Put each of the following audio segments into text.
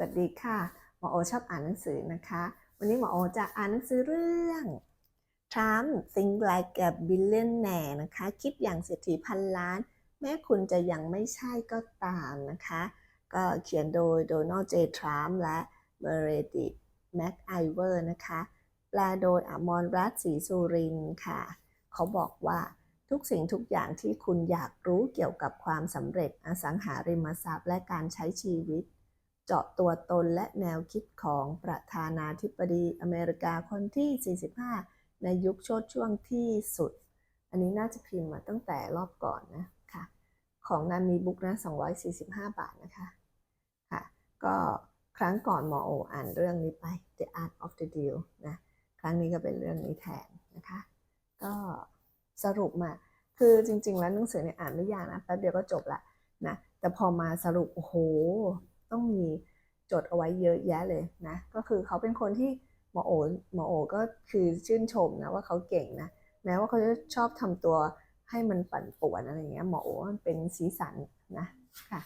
วัสดีค่ะ หมอโอชอบอ่านหนังสือนะคะ วันนี้หมอโอจะอ่านหนังสือเรื่อง Trump Think Like a Billionaire นะคะ คิดอย่างเศรษฐีพันล้าน แม้คุณจะยังไม่ใช่ก็ตามนะคะ ก็เขียนโดยโดนัลด์เจทรัมป์และเมเรดิตแม็กไอเวอร์นะคะ แปลโดยอมรรัตน์ศรีสุรินค่ะ เขาบอกว่าทุกสิ่งทุกอย่างที่คุณอยากรู้เกี่ยวกับความสำเร็จอสังหาริมทรัพย์และการใช้ชีวิต เจาะตัวตนและแนวคิดของประธานาธิบดีอเมริกาคนที่ 45 ในยุคโชดช่วงที่สุด อันนี้น่าจะพิมพ์มาตั้งแต่รอบก่อนนะค่ะ ของนามีบุ๊กนะ 245 บาทนะคะ ค่ะ ก็ครั้งก่อนหมอโออ่านเรื่องนี้ไป The Art of the Deal นะ ครั้งนี้ก็เป็นเรื่องนี้แทนนะคะ ก็สรุปมา คือจริง ๆ แล้วหนังสือเนี่ยอ่านไม่ยากนะแป๊บเดียวก็จบละนะ แต่พอมาสรุป โอ้โห ต้องมี จดเอาไว้เยอะแยะเลยนะ ก็คือเขาเป็นคนที่หมอโอหมอโอก็คือชื่นชมนะว่าเขาเก่งนะ แม้ว่าเขาจะชอบทำตัวให้มันปั่นป่วนอะไรเงี้ยหมอโอมันเป็นสีสันนะค่ะ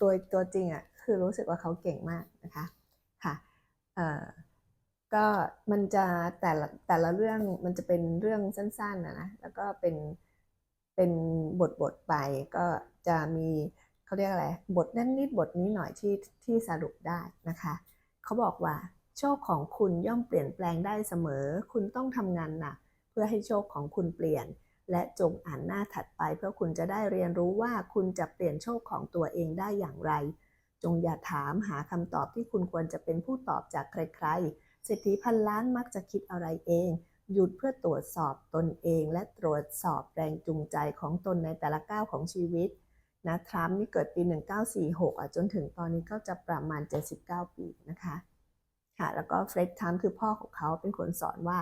ตัวตัวจริงอะคือรู้สึกว่าเขาเก่งมากนะคะค่ะเอ่อก็มันจะแต่ละแต่ละเรื่องมันจะเป็นเรื่องสั้นๆนะนะแล้วก็เป็นเป็นบทบทไปก็จะมี เขาเรียกอะไร บทนั่นนิดบทนี้หน่อยที่ที่สรุปได้นะคะ เขาบอกว่า โชคของคุณย่อมเปลี่ยนแปลงได้เสมอ คุณต้องทำงานหนักเพื่อให้โชคของคุณเปลี่ยน และจงอ่านหน้าถัดไป เพื่อคุณจะได้เรียนรู้ว่าคุณจะเปลี่ยนโชคของตัวเองได้อย่างไร จงอย่าถามหาคำตอบที่คุณควรจะเป็นผู้ตอบจากใครๆเศรษฐีพันล้านมักจะคิดอะไรเองหยุดเพื่อตรวจสอบตนเองและตรวจสอบแรงจูงใจของตนในแต่ละก้าวของชีวิต นะทรัมป์นี่เกิดปี 1946อะจนถึงตอนนี้ก็จะประมาณ 79 ปีนะคะค่ะแล้วก็เฟร็ดทรัมป์คือพ่อของเขาเป็นคนสอนว่า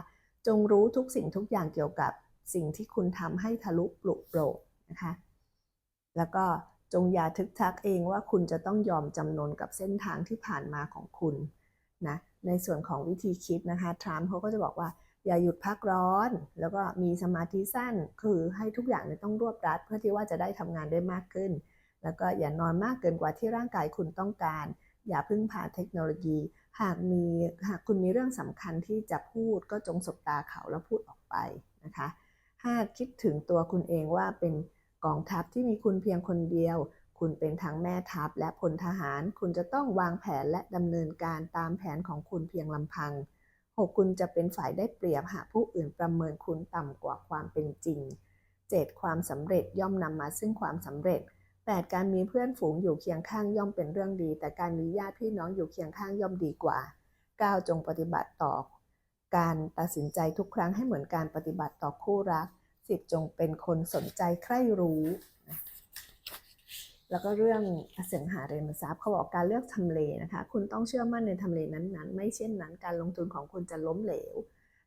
จงรู้ทุกสิ่งทุกอย่างเกี่ยวกับสิ่งที่คุณทำให้ทะลุปลุกโปร่งนะคะแล้วก็จงอย่าทึกทักเองว่าคุณจะต้องยอมจำนนกับเส้นทางที่ผ่านมาของคุณนะในส่วนของวิธีคิดนะคะทรัมป์เขาก็จะบอกว่า อย่าหยุดพักร้อน แล้วก็มีสมาธิสั้น คือให้ทุกอย่างเนี่ยต้องรวบรัด เพื่อที่ว่าจะได้ทำงานได้มากขึ้น แล้วก็อย่านอนมากเกินกว่าที่ร่างกายคุณต้องการ อย่าพึ่งพาเทคโนโลยี หากมีหากคุณมีเรื่องสำคัญที่จะพูดก็จงสบตาเขาแล้วพูดออกไปนะคะห้าคิดถึงตัวคุณเองว่าเป็นกองทัพที่มีคุณเพียงคนเดียว คุณเป็นทั้งแม่ทัพและพลทหาร คุณจะต้องวางแผนและดำเนินการตามแผนของคุณเพียงลำพัง 6. คุณจะเป็นฝ่ายได้เปรียบหากผู้อื่นประเมินคุณต่ำกว่าความเป็นจริง 7. ความสำเร็จย่อมนำมาซึ่งความสำเร็จ 8. การมีเพื่อนฝูงอยู่เคียงข้างย่อมเป็นเรื่องดี แต่การมีญาติพี่น้องอยู่เคียงข้างย่อมดีกว่า 9. จงปฏิบัติต่อ การตัดสินใจทุกครั้งให้เหมือนการปฏิบัติต่อคู่รัก 10. จงเป็นคนสนใจใคร่รู้ แล้วก็เรื่องอสังหาริมทรัพย์เขาบอกการเลือกทำเลนะคะ คุณต้องเชื่อมั่นในทำเลนั้นๆ ไม่เช่นนั้น การลงทุนของคุณจะล้มเหลว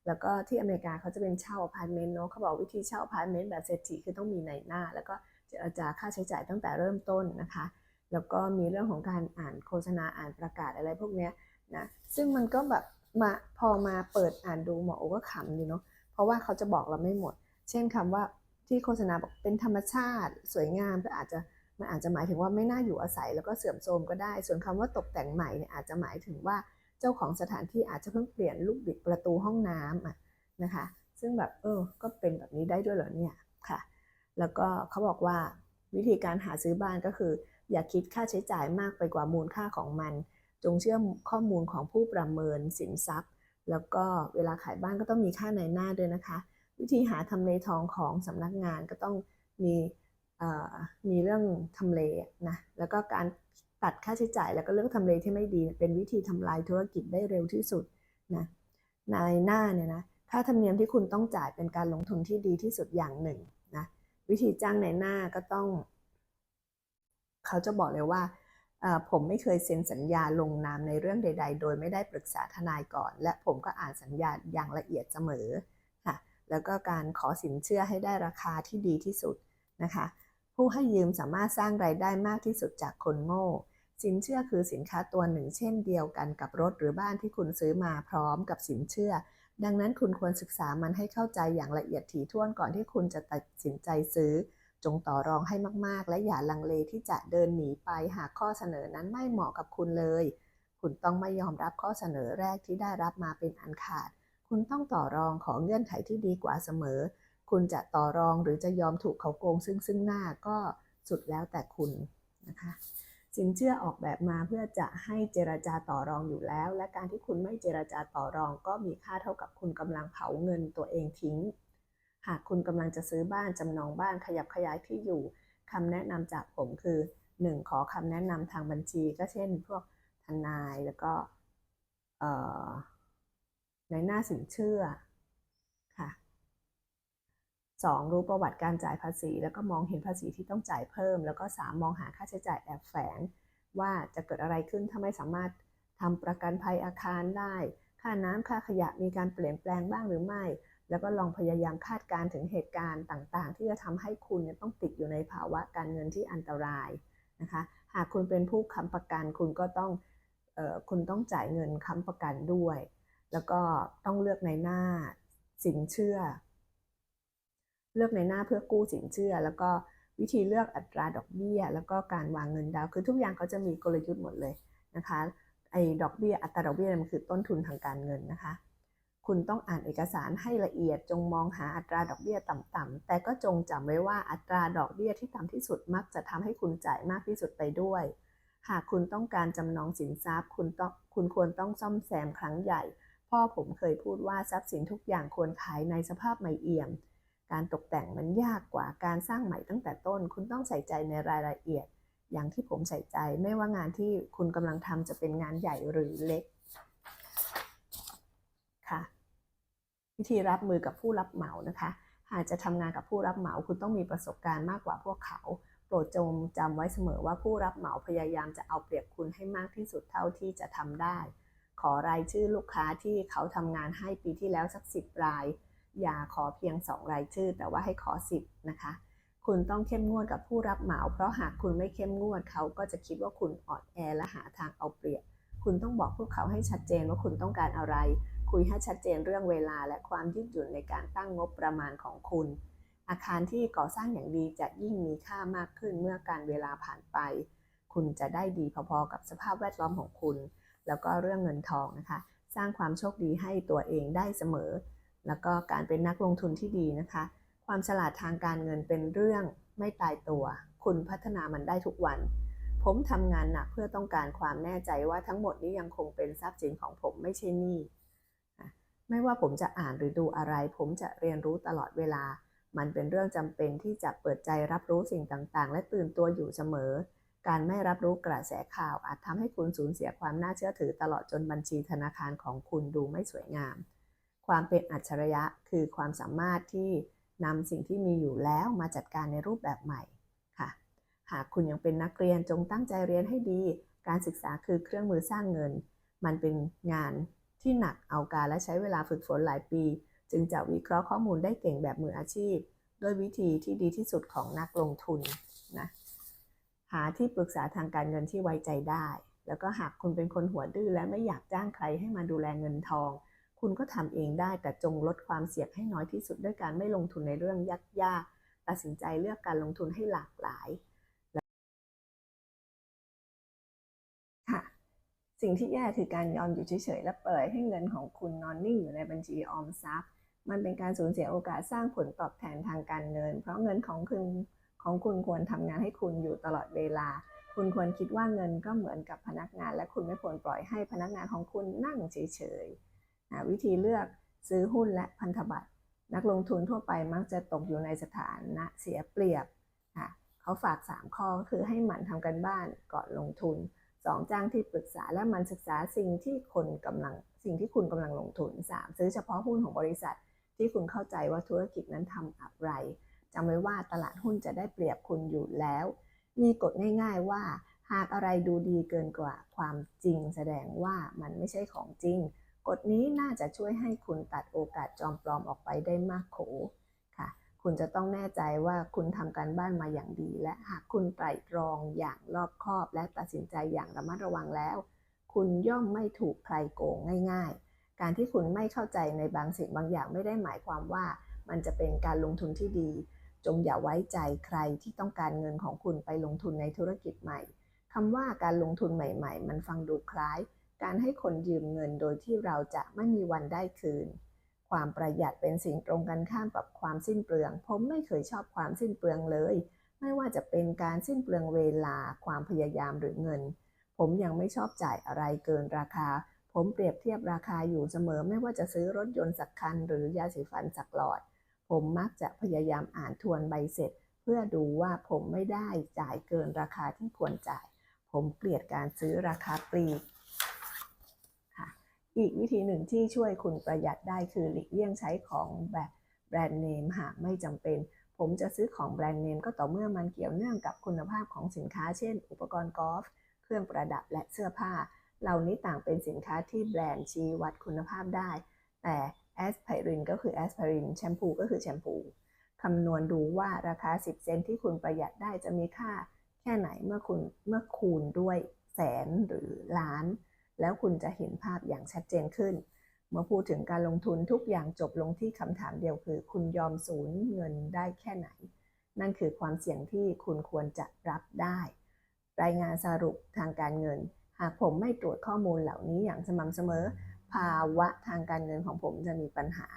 แล้วก็ที่อเมริกาเขาจะเป็นเช่าอพาร์ตเมนต์เนาะเขาบอกวิธีเช่าอพาร์ตเมนต์แบบเศรษฐีคือต้องมีในหน้า แล้วก็จรจาค่าใช้จ่ายตั้งแต่เริ่มต้นนะคะ แล้วก็มีเรื่องของการอ่านโฆษณาอ่านประกาศอะไรพวกเนี้ยนะซึ่งมันก็แบบมาพอมาเปิดอ่านดูหมอโอก็ขำดีเนาะเพราะว่าเขาจะบอกเราไม่หมด เช่นคำว่าที่โฆษณาบอกเป็นธรรมชาติสวยงามก็อาจจะ มันอาจจะหมายถึงว่าไม่น่าอยู่อาศัยแล้วก็เสื่อมโทรมก็ได้ ส่วนคำว่าตกแต่งใหม่เนี่ยอาจจะหมายถึงว่าเจ้าของสถานที่อาจจะเพิ่งเปลี่ยนลูกบิดประตูห้องน้ำอะนะคะ ซึ่งแบบเออ ก็เป็นแบบนี้ได้ด้วยเหรอเนี่ยค่ะ แล้วก็เขาบอกว่าวิธีการหาซื้อบ้านก็คือ อย่าคิดค่าใช้จ่ายมากไปกว่ามูลค่าของมัน จงเชื่อข้อมูลของผู้ประเมินสินทรัพย์ แล้วก็เวลาขายบ้านก็ต้องมีค่าในหน้าด้วยนะคะ วิธีหาทำเลทองของสำนักงานก็ต้องมี มีเรื่องทำเลนะแล้วก็การตัดค่าใช้จ่ายแล้วก็เลือกทำเลที่ไม่ดี เป็นวิธีทำลายธุรกิจได้เร็วที่สุดนะในหน้าเนี่ยนะค่าธรรมเนียมที่คุณต้องจ่ายเป็นการลงทุนที่ดีที่สุดอย่างหนึ่งนะวิธีจ้างในหน้าก็ต้อง เขาจะบอกเลยว่าผมไม่เคยเซ็นสัญญาลงนามในเรื่องใด ๆ โดยไม่ได้ปรึกษาทนายก่อน และผมก็อ่านสัญญาอย่างละเอียดเสมอค่ะแล้วก็การขอสินเชื่อให้ได้ราคาที่ดีที่สุดนะคะ ผู้ให้ยืมสามารถสร้างรายได้มากที่สุดจากคนโง่ สินเชื่อคือสินค้าตัวหนึ่ง เช่นเดียวกันกับรถหรือบ้านที่คุณซื้อมาพร้อมกับสินเชื่อ ดังนั้นคุณควรศึกษามันให้เข้าใจอย่างละเอียดถี่ถ้วนก่อนที่คุณจะตัดสินใจซื้อ จงต่อรองให้มากๆ และอย่าลังเลที่จะเดินหนีไปหากข้อเสนอนั้นไม่เหมาะกับคุณเลย คุณต้องไม่ยอมรับข้อเสนอแรกที่ได้รับมาเป็นอันขาด คุณต้องต่อรองขอเงื่อนไขที่ดีกว่าเสมอ คุณจะต่อรองหรือจะยอมถูกเขาโกงซึ่งซึ่งหน้าก็สุดแล้วแต่คุณนะคะสินเชื่อออกแบบมาเพื่อจะให้เจรจาต่อรองอยู่แล้ว และการที่คุณไม่เจรจาต่อรองก็มีค่าเท่ากับคุณกำลังเผาเงินตัวเองทิ้ง หากคุณกำลังจะซื้อบ้านจำนองบ้านขยับขยายที่อยู่คำแนะนำจากผมคือ 1. ขอคำแนะนำทางบัญชี ก็เช่น พวกทนายแล้วก็ในหน้าสินเชื่อ 2. รู้ประวัติการจ่ายภาษี แล้วก็มองเห็นภาษีที่ต้องจ่ายเพิ่ม แล้วก็ 3. มองหาค่าใช้จ่ายแอบแฝง ว่าจะเกิดอะไรขึ้นถ้าไม่สามารถทำประกันภัยอาคารได้ ค่าน้ำค่าขยะมีการเปลี่ยนแปลงบ้างหรือไม่ แล้วก็ลองพยายามคาดการถึงเหตุการณ์ต่างๆ ที่จะทำให้คุณต้องติดอยู่ในภาวะการเงินที่อันตรายนะคะ หากคุณเป็นผู้ค้ำประกันคุณก็ต้องออคุณต้องจ่ายเงินค้ำประกันด้วย แล้วก็ต้องเลือกในหน้าสินเชื่อ เลือกในหน้าเพื่อกู้สินเชื่อ แล้วก็วิธีเลือกอัตราดอกเบี้ย แล้วก็การวางเงินดาวน์คือทุกอย่างเขาจะมีกลยุทธ์หมดเลยนะคะไอ้ดอกเบี้ยอัตราดอกเบี้ยมันคือต้นทุนทางการเงินนะคะ คุณต้องอ่านเอกสารให้ละเอียดจงมองหาอัตราดอกเบี้ยต่ำๆแต่ก็จงจำไว้ว่าอัตราดอกเบี้ยที่ต่ำที่สุดมักจะทำให้คุณจ่ายมากที่สุดไปด้วย หากคุณต้องการจำนองสินทรัพย์ คุณต้องคุณควรต้องซ่อมแซมครั้งใหญ่ พ่อผมเคยพูดว่าทรัพย์สินทุกอย่างควรขายในสภาพใหม่เอี่ยม การตกแต่งมันยากกว่าการสร้างใหม่ตั้งแต่ต้น คุณต้องใส่ใจในรายละเอียด อย่างที่ผมใส่ใจ ไม่ว่างานที่คุณกำลังทำจะเป็นงานใหญ่หรือเล็ก ค่ะ วิธีรับมือกับผู้รับเหมานะคะ หากจะทำงานกับผู้รับเหมา คุณต้องมีประสบการณ์มากกว่าพวกเขา โปรดจงจำไว้เสมอว่าผู้รับเหมาพยายามจะเอาเปรียบคุณให้มากที่สุดเท่าที่จะทำได้ ขอรายชื่อลูกค้าที่เขาทำงานให้ปีที่แล้วสักสิบราย อย่าขอเพียง 2 รายชื่อ แต่ว่าให้ขอ 10 นะคะ คุณต้องเข้มงวดกับผู้รับเหมา เพราะหากคุณไม่เข้มงวดเขาก็จะคิดว่าคุณอ่อนแอและหาทางเอาเปรียบ คุณต้องบอกพวกเขาให้ชัดเจนว่าคุณต้องการอะไร คุยให้ชัดเจนเรื่องเวลาและความยืดหยุ่นในการตั้งงบประมาณของคุณ อาคารที่ก่อสร้างอย่างดีจะยิ่งมีค่ามากขึ้นเมื่อการเวลาผ่านไป คุณจะได้ดีพอๆกับสภาพแวดล้อมของคุณ แล้วก็เรื่องเงินทองนะคะ สร้างความโชคดีให้ตัวเองได้เสมอ แล้วก็การเป็นนักลงทุนที่ดีนะคะ ความฉลาดทางการเงินเป็นเรื่องไม่ตายตัว คุณพัฒนามันได้ทุกวัน ผมทำงานหนักเพื่อต้องการความแน่ใจว่าทั้งหมดนี้ยังคงเป็นทรัพย์สินของผมไม่ใช่หนี้ไม่ว่าผมจะอ่านหรือดูอะไร ผมจะเรียนรู้ตลอดเวลา มันเป็นเรื่องจำเป็นที่จะเปิดใจรับรู้สิ่งต่างๆ และตื่นตัวอยู่เสมอ การไม่รับรู้กระแสข่าวอาจทำให้คุณสูญเสียความน่าเชื่อถือตลอดจนบัญชีธนาคารของคุณดูไม่สวยงาม ความเป็นอัจฉริยะคือความสามารถที่นำสิ่งที่มีอยู่แล้วมาจัดการในรูปแบบใหม่ค่ะ หากคุณยังเป็นนักเรียนจงตั้งใจเรียนให้ดี การศึกษาคือเครื่องมือสร้างเงิน มันเป็นงานที่หนักเอาการและใช้เวลาฝึกฝนหลายปี จึงจะวิเคราะห์ข้อมูลได้เก่งแบบมืออาชีพ ด้วยวิธีที่ดีที่สุดของนักลงทุนนะหาที่ปรึกษาทางการเงินที่ไว้ใจได้ แล้วก็หากคุณเป็นคนหัวดื้อและไม่อยากจ้างใครให้มาดูแลเงินทอง คุณก็ทำเองได้แต่จงลดความเสี่ยงให้น้อยที่สุดด้วยการไม่ลงทุนในเรื่องยากๆตัดสินใจเลือกการลงทุนให้หลากหลายค่ะสิ่งที่แย่คือการยอมอยู่เฉยๆและเปล่อยให้เงินของคุณนอนนิ่งอยู่ในบัญชีออมทรัพย์ มันเป็นการสูญเสียโอกาสสร้างผลตอบแทนทางการเงิน เพราะเงินของคุณของคุณควรทำงานให้คุณอยู่ตลอดเวลา คุณควรคิดว่าเงินก็เหมือนกับพนักงาน และคุณไม่ควรปล่อยให้พนักงานของคุณนั่งเฉยๆ วิธีเลือกซื้อหุ้นและพันธบัตร นักลงทุนทั่วไปมักจะตกอยู่ในสถานะเสียเปรียบเขาฝาก 3 ข้อก็คือให้หมั่นทำกันบ้านก่อนลงทุน 2 จ้างที่ปรึกษาและมันศึกษาสิ่งที่คนกำลังสิ่งที่คุณกำลังลงทุน 3 ซื้อเฉพาะหุ้นของบริษัท ที่คุณเข้าใจว่าธุรกิจนั้นทำอะไรจำไว้ว่าตลาดหุ้นจะได้เปรียบคุณอยู่แล้ว มีกฎง่าย ๆว่า หากอะไรดูดีเกินกว่าความจริง แสดงว่ามันไม่ใช่ของจริง กฎนี้น่าจะช่วยให้คุณตัดโอกาสจอมปลอมออกไปได้มากโขค่ะ คุณจะต้องแน่ใจว่าคุณทำการบ้านมาอย่างดี และหากคุณไตร่ตรองอย่างรอบคอบ และตัดสินใจอย่างระมัดระวังแล้ว คุณย่อมไม่ถูกใครโกงง่าย ๆ การที่คุณไม่เข้าใจในบางสิ่งบางอย่างไม่ได้หมายความว่า มันจะเป็นการลงทุนที่ดี จงอย่าไว้ใจใครที่ต้องการเงินของคุณไปลงทุนในธุรกิจใหม่คำว่าการลงทุนใหม่ ๆ มันฟังดูคล้าย การให้คนยืมเงินโดยที่เราจะไม่มีวันได้คืน ความประหยัดเป็นสิ่งตรงกันข้ามกับความสิ้นเปลือง ผมไม่เคยชอบความสิ้นเปลืองเลย ไม่ว่าจะเป็นการสิ้นเปลืองเวลา ความพยายามหรือเงิน ผมยังไม่ชอบจ่ายอะไรเกินราคา ผมเปรียบเทียบราคาอยู่เสมอ ไม่ว่าจะซื้อรถยนต์สักคัน หรือยาสีฟันสักหลอด ผมมักจะพยายามอ่านทวนใบเสร็จ เพื่อดูว่าผมไม่ได้จ่ายเกินราคาที่ควรจ่าย ผมเกลียดการซื้อราคาปลีก อีกวิธีหนึ่งที่ช่วยคุณประหยัดได้คือหลีกเลี่ยงใช้ของแบบแบรนด์เนมหากไม่จำเป็น ผมจะซื้อของแบรนด์เนมก็ต่อเมื่อมันเกี่ยวเนื่องกับคุณภาพของสินค้า เช่น อุปกรณ์กอล์ฟ เครื่องประดับและเสื้อผ้า เหล่านี้ต่างเป็นสินค้าที่แบรนด์ชี้วัดคุณภาพได้ แต่แอสไพรินก็คือแอสไพรินแชมพูก็คือแชมพูคำนวณดูว่าราคา 10 เซนที่คุณประหยัดได้จะมีค่าแค่ไหนเมื่อคุณเมื่อคูณด้วยแสนหรือล้าน แล้วคุณจะเห็นภาพอย่างชัดเจนขึ้น เมื่อพูดถึงการลงทุนทุกอย่างจบลงที่คำถามเดียวคือ คุณยอมสูญเงินได้แค่ไหน นั่นคือความเสี่ยงที่คุณควรจะรับได้ รายงานสรุปทางการเงิน หากผมไม่ตรวจข้อมูลเหล่านี้อย่างสม่ำเสมอ ภาวะทางการเงินของผมจะมีปัญหา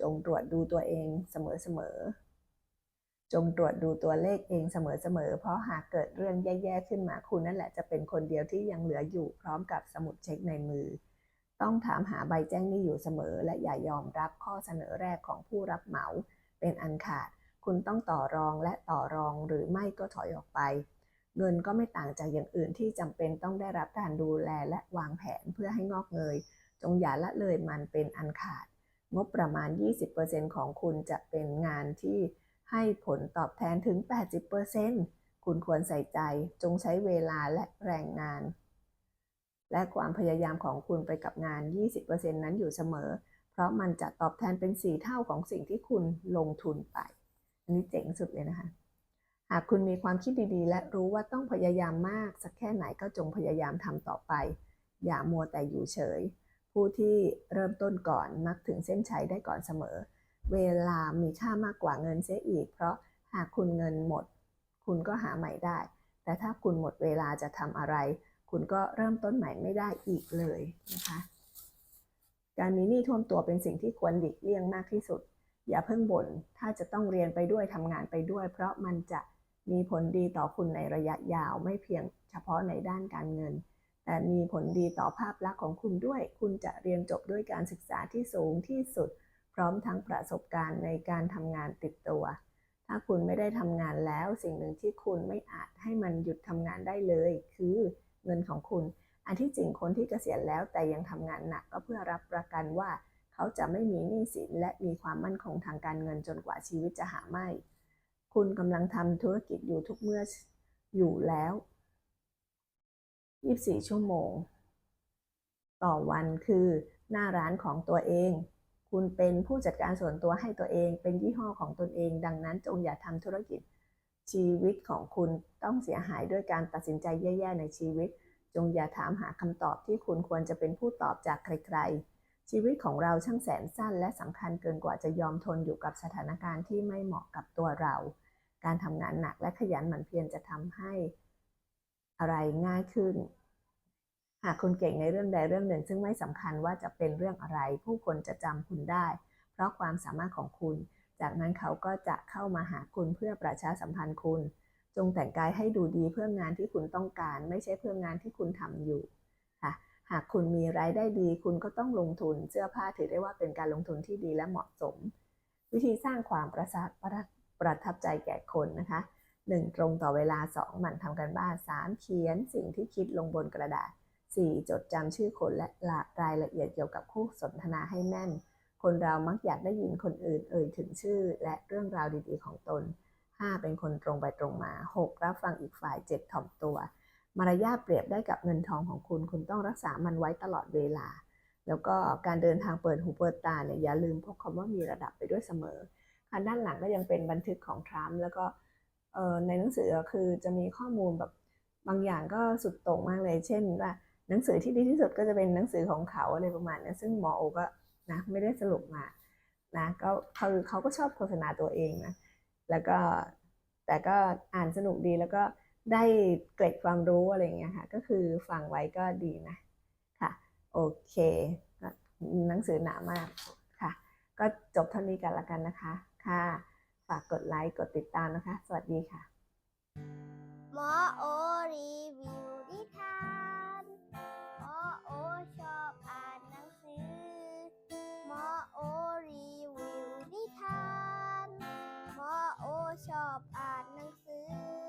จงตรวจดูตัวเองเสมอๆ จงตรวจดูตัวเลขเองเสมอๆ เพราะหากเกิดเรื่องแย่ๆ ขึ้นมาคุณนั่นแหละจะเป็นคนเดียวที่ยังเหลืออยู่พร้อมกับสมุดเช็คในมือ ต้องถามหาใบแจ้งหนี้อยู่เสมอ และอย่ายอมรับข้อเสนอแรกของผู้รับเหมา เป็นอันขาด คุณต้องต่อรองและต่อรองหรือไม่ก็ถอยออกไป เงินก็ไม่ต่างจากอย่างอื่นที่จำเป็นต้องได้รับการดูแลและวางแผนเพื่อให้งอกเงย จงอย่าละเลยมันเป็นอันขาด งบประมาณ 20%ของคุณจะเป็นงานที่ ให้ผลตอบแทนถึง 80%คุณควรใส่ใจจงใช้เวลาและแรงงาน และความพยายามของคุณไปกับงาน 20%นั้นอยู่เสมอ เพราะมันจะตอบแทนเป็น 4 เท่าของสิ่งที่คุณลงทุนไป อันนี้เจ๋งสุดเลยนะคะ หากคุณมีความคิดดีๆ และรู้ว่าต้องพยายามมากสักแค่ไหนก็จงพยายามทำต่อไป อย่ามัวแต่อยู่เฉย ผู้ที่เริ่มต้นก่อนมักถึงเส้นชัยได้ก่อนเสมอ เวลามีค่ามากกว่าเงินเสียอีก เพราะหากคุณเงินหมด คุณก็หาใหม่ได้ แต่ถ้าคุณหมดเวลาจะทำอะไร คุณก็เริ่มต้นใหม่ไม่ได้อีกเลยนะคะการมีหนี้ท่วมตัวเป็นสิ่งที่ควรหลีกเลี่ยงมากที่สุด อย่าเพิ่งบ่นถ้าจะต้องเรียนไปด้วยทำงานไปด้วย เพราะมันจะมีผลดีต่อคุณในระยะยาวไม่เพียงเฉพาะในด้านการเงิน แต่มีผลดีต่อภาพลักษณ์ของคุณด้วย คุณจะเรียนจบด้วยการศึกษาที่สูงที่สุด ร้อมทั้งประสบการณ์ในการทำงานติดตัว ถ้าคุณไม่ได้ทำงานแล้ว สิ่งหนึ่งที่คุณไม่อาจให้มันหยุดทำงานได้เลย คือเงินของคุณ อันที่จริงคนที่เกษียณแล้วแต่ยังทำงานหนักก็เพื่อรับประกันว่า เขาจะไม่มีหนี้สินและมีความมั่นคงทางการเงินจนกว่าชีวิตจะหาไม่ คุณกำลังทำธุรกิจอยู่ทุกเมื่ออยู่แล้ว 24 ชั่วโมง ต่อวันคือหน้าร้านของตัวเอง คุณเป็นผู้จัดการส่วนตัวให้ตัวเอง เป็นยี่ห้อของตนเอง ดังนั้นจงอย่าทำธุรกิจ ชีวิตของคุณต้องเสียหายด้วยการตัดสินใจแย่ๆในชีวิต จงอย่าถามหาคำตอบที่คุณควรจะเป็นผู้ตอบจากใครๆ ชีวิตของเราช่างแสนสั้น และสำคัญเกินกว่าจะยอมทนอยู่กับสถานการณ์ที่ไม่เหมาะกับตัวเรา การทำงานหนักและขยันหมั่นเพียรจะทำให้อะไรง่ายขึ้น หากคุณเก่งในเรื่องใดเรื่องหนึ่ง ซึ่งไม่สำคัญว่าจะเป็นเรื่องอะไร ผู้คนจะจำคุณได้ เพราะความสามารถของคุณ จากนั้นเขาก็จะเข้ามาหาคุณเพื่อประชาสัมพันธ์คุณ จงแต่งกายให้ดูดีเพื่องานที่คุณต้องการ ไม่ใช่เพื่องานที่คุณทำอยู่ค่ะหากคุณมีรายได้ดี คุณก็ต้องลงทุนเสื้อผ้าถือได้ว่าเป็นการลงทุนที่ดีและเหมาะสม วิธีสร้างความประสาทประทับใจแก่คนนะคะ 1. ตรงต่อเวลา 2. หมั่นทำกันบ้าน 3. เขียนสิ่งที่คิดลงบนกระดาษ 4. จดจำชื่อคนและรายละเอียดเกี่ยวกับคู่สนทนาให้แม่น คนเรามักอยากได้ยินคนอื่นเอ่ยถึงชื่อและเรื่องราวดีๆ ของตน 5. เป็นคนตรงไปตรงมา 6. รับฟังอีกฝ่าย 7. ถ่อมตัว มารยาทเปรียบได้กับเงินทองของคุณ คุณต้องรักษามันไว้ตลอดเวลา แล้วก็การเดินทางเปิดหูเปิดตาเนี่ยอย่าลืมพกคำว่ามีระดับไปด้วยเสมอค่ะด้านหลังก็ยังเป็นบันทึกของทรัมป์แล้วก็ในหนังสือคือจะมีข้อมูลแบบบางอย่างก็สุดโต่งมากเลย เช่นว่า หนังสือที่ดีที่สุดก็จะเป็นหนังสือของเขาอะไรประมาณนี้ซึ่งหมอโอก็นะไม่ได้สรุปมานะก็เขาเขาก็ชอบโฆษณาตัวเองนะแล้วก็แต่ก็อ่านสนุกดีแล้วก็ได้เกร็ดความรู้อะไรเงี้ยค่ะก็คือฟังไว้ก็ดีนะค่ะโอเคหนังสือหนามากค่ะ ก็จบเท่านี้กันละกันนะคะค่ะฝากกดไลค์กดติดตามนะคะ สวัสดีค่ะหมอโอรีวิวดิทา ชอบอ่านหนังสือ หมอโอรีวิวนิทาน หมอโอชอบอ่านหนังสือ